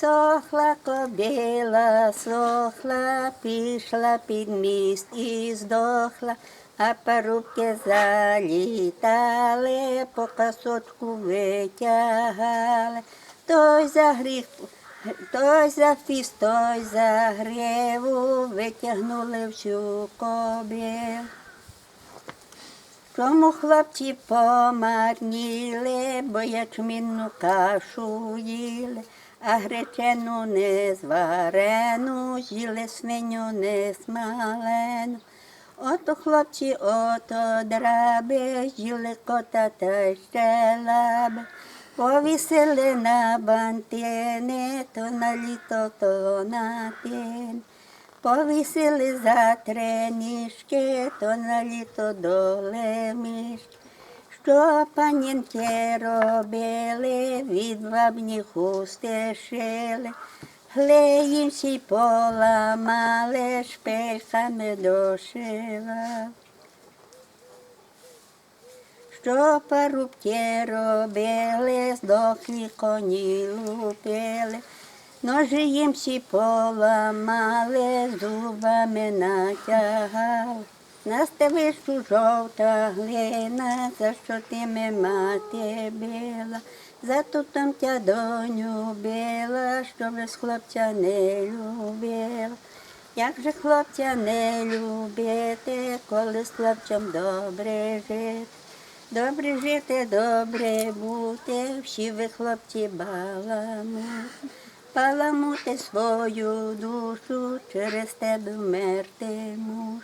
Сохла кобила, сохла, пішла під міст і здохла, а парубки залітали, по косочку витягали. Той за гріх, той за фіст, той за гриву, витягнули всю кобилу. Чому хлопці помарніли, бо ячмінну кашу їли, а гречену не зварену, їли свиню не смалену. Ото хлопці, ото драби, їли кота та ще лаби. Повісили на бантини, то на літо, то на тин. Повісили за три то на літо до лемішки. Що панінки робили, від бабні хусти шили, глеїм всі поламали, шпильками дошивали. Що парубки робили, здохлі коні лупили, ножі їм всі поламали, зубами натягали. На ставищу жовта глина, за що ти ми мати била, за ту там тя доню била, що без хлопця не любила. Як же хлопця не любити, коли з хлопцем добре жити? Добре жити, добре бути, всі ви хлопці баламут. Баламути свою душу, через тебе вмерти муж.